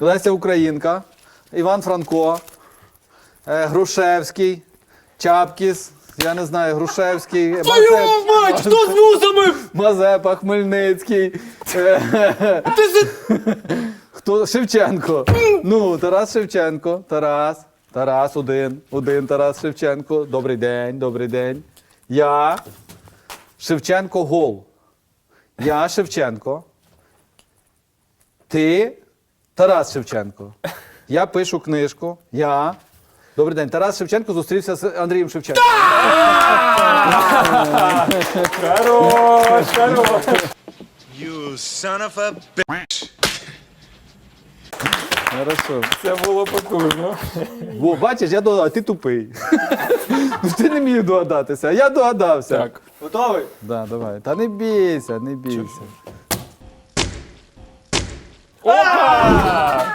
Леся Українка, Іван Франко, е, Грушевський, Чапкіс, я не знаю, Грушевський, Мазеп- мать, хто з вусами? Мазепа, Хмельницький. е, Хто? Шевченко. Ну, Тарас Шевченко. Тарас. Тарас, один. Один Тарас Шевченко. Добрий день, добрий день. Я. Шевченко гол. Я Шевченко. Ти Тарас Шевченко. Я пишу книжку. Я. Добрий день. Тарас Шевченко зустрівся з Андрієм Шевченком. Хорош, хорош. You son of a bitch. Хорошо. Це було потужно. Во, бачиш, я догадав, ти тупий. Ну, ти не міг догадатися, а я догадався. Так. Готовий? Да, давай. Та не бійся, не бійся. Opa!